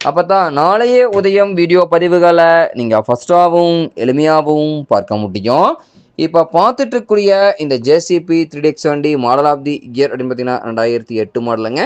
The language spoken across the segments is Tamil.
அப்பதான் நாளையே உதயம் வீடியோ பதிவுகளை நீங்கள் ஃபஸ்ட்டாகவும் எளிமையாகவும் பார்க்க முடியும். இப்போ பார்த்துட்டு இருக்கக்கூடிய இந்த J C B three X வண்டி மாடல் ஆஃப் தி இயர் அப்படின்னு பார்த்தீங்கன்னா ரெண்டாயிரத்தி எட்டு மாடலுங்க.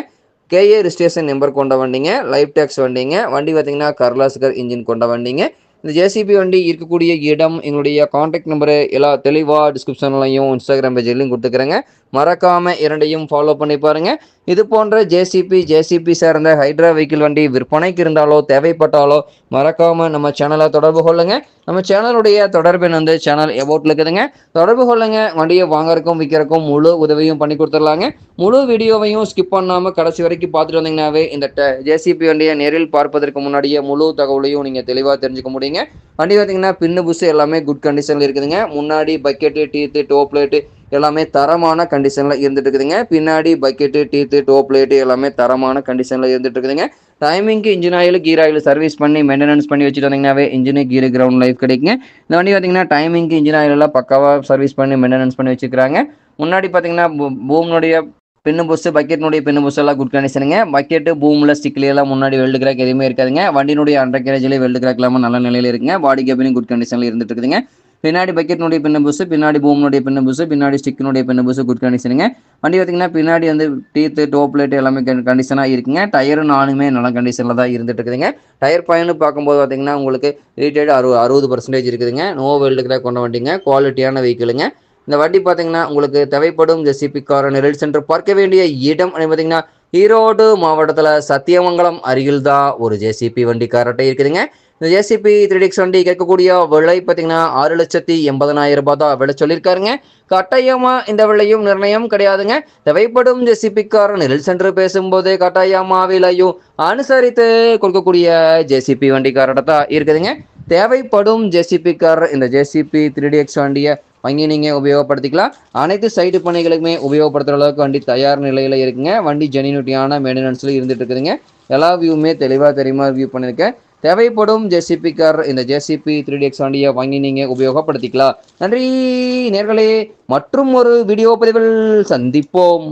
கேஏ ரிஜிஸ்ட்ரேஷன் நம்பர் கொண்ட வண்டிங்க லைஃப் டேக்ஸ் வண்டிங்க வண்டி பார்த்தீங்கன்னா கர்லாஸ்கர் இன்ஜின் கொண்ட வண்டிங்க. இந்த ஜேசிபி வண்டி இருக்கக்கூடிய இடம் எங்களுடைய காண்டாக்ட் நம்பரு எல்லா தெளிவாக டிஸ்கிரிப்ஷன்லையும் இன்ஸ்டாகிராம் பேஜ்லையும் கொடுத்துக்கிறேங்க. மறக்காமல் இரண்டையும் ஃபாலோ பண்ணி பாருங்கள் இது போன்ற J C B J C B சார்ந்த ஹைட்ரா வெஹிக்கிள் வண்டி விற்பனைக்கு இருந்தாலோ தேவைப்பட்டாலோ மறக்காமல் நம்ம சேனலை தொடர்பு கொள்ளுங்க. நம்ம சேனலுடைய தொடர்பின் வந்து சேனல் எபோட்டில் இருக்குதுங்க. தொடர்பு கொள்ளுங்க. வண்டியை வாங்கறக்கும் விற்கிறக்கும் முழு உதவியும் பண்ணி கொடுத்துடலாங்க. முழு வீடியோவையும் ஸ்கிப் பண்ணாமல் கடைசி வரைக்கும் பார்த்துட்டு வந்தீங்கன்னாவே இந்த ஜேசிபி வண்டியை நேரில் பார்ப்பதற்கு முன்னாடியே முழு தகவலையும் நீங்கள் தெளிவாக தெரிஞ்சுக்க முடியுங்க. வண்டி பார்த்தீங்கன்னா பின்னு புஸ் எல்லாமே குட் கண்டிஷனில் இருக்குதுங்க. முன்னாடி பக்கெட்டு டீத்து டோப்லைட்டு எல்லாமே தரமான கண்டிஷனில் இருந்துட்டு இருக்குதுங்க பின்னாடி பக்கெட்டு டீத்து டோப் லைட்டு எல்லாமே தரமான கண்டிஷனில் இருந்துட்டு இருக்குதுங்க டைமிங்க்கு engine oil gear oil service பண்ணி மெயின்டெனன்ஸ் பண்ணி வச்சுட்டு வந்தீங்கன்னாவே இன்ஜினு கீர் கிரவுண்ட் லைஃப் கிடைக்குங்க. இந்த வண்டி பார்த்தீங்கன்னா டைமிங்க்கு இன்ஜின் ஆயில் எல்லாம் பக்காவாக சர்வீஸ் பண்ணி மெயின்டெனன்ஸ் பண்ணி வச்சுக்கிறாங்க. முன்னாடி பார்த்தீங்கன்னா பூம்னுடைய பின்னு புஸ் பக்கெட்னுடைய பின்னு புஸ் எல்லாம் குட் கண்டிஷனுங்க பக்கெட்டு பூமில் ஸ்டிக்ல முன்னாடி வெல்டு கிராக் எதுவுமே இருக்காதுங்க. வண்டியினுடைய அண்டர் கேரேஜ்லேயே வெல்டு கிராக் இல்லாமல் நல்ல நிலையில் இருக்குங்க. பாடி கேபினும் குட் கண்டிஷனில் இருந்துட்டு இருக்குதுங்க பின்னாடி பக்கெட்னுடைய பின்ன புஸ் பின்னாடி பூம்னுடைய பின்ன புதுசு பின்னாடி ஸ்டிக்கினுடைய பின்ன புஸ் குட் கண்டிஷனுங்க. வண்டி பார்த்தீங்கன்னா பின்னாடி வந்து டீத்து டோப் லைட் எல்லாமே கண்டிஷனாக இருக்குங்க. டயரும் நானுமே நல்ல கண்டிஷனில் தான் இருந்துட்டு இருக்குதுங்க டயர் பயனு பார்க்கும்போது பார்த்தீங்கன்னா உங்களுக்கு ரீட்டேட் அறு அறுபது பர்சன்டேஜ் இருக்குதுங்க. நோ வெல்டு கொண்ட வண்டிங்க. குவாலிட்டியான வெஹிக்கிளுங்க இந்த வண்டி பார்த்தீங்கன்னா உங்களுக்கு தேவைப்படும் ஜெசிபி கார் நெரல் சென்டர் பார்க்க வேண்டிய இடம் பார்த்தீங்கன்னா ஈரோடு மாவட்டத்தில் சத்தியமங்கலம் அருகில் தான் ஒரு ஜேசிபி வண்டி காரட்டை இருக்குதுங்க. இந்த ஜேசிபி த்ரீ எக்ஸ் வண்டி கேட்கக்கூடிய விலை பார்த்தீங்கன்னா ஆறு லட்சத்தி எண்பதனாயிரம் ரூபாய் தான் விலை சொல்லியிருக்காருங்க. கட்டாயமா இந்த விலையும் நிர்ணயம் கிடையாதுங்க. தேவைப்படும் ஜேசிபி நெல் சென்று பேசும்போது கட்டாயமா விலையும் அனுசரித்து கொடுக்கக்கூடிய ஜேசிபி வண்டி தான் இருக்குதுங்க. தேவைப்படும் ஜேசிபிக்காரர் கார் இந்த J C B three X வண்டியை வாங்கி நீங்கள் உபயோகப்படுத்திக்கலாம். அனைத்து சைடு பணிகளுக்குமே உபயோகப்படுத்துகிற அளவுக்கு வண்டி தயார் நிலையில் இருக்குங்க. வண்டி ஜெனினுட்டியான மெயின்டெனன்ஸில் இருந்துட்டு இருக்குதுங்க. எல்லா வியூவுமே தெளிவாக தெரியுமா வியூ பண்ணியிருக்கேன். தேவைப்படும் ஜேசிபி கார் இந்த J C B three D X வண்டியை வாங்கி நீங்கள் உபயோகப்படுத்திக்கலாம். நன்றி நேர்களே. மற்றும் ஒரு வீடியோ பதிவில் சந்திப்போம்.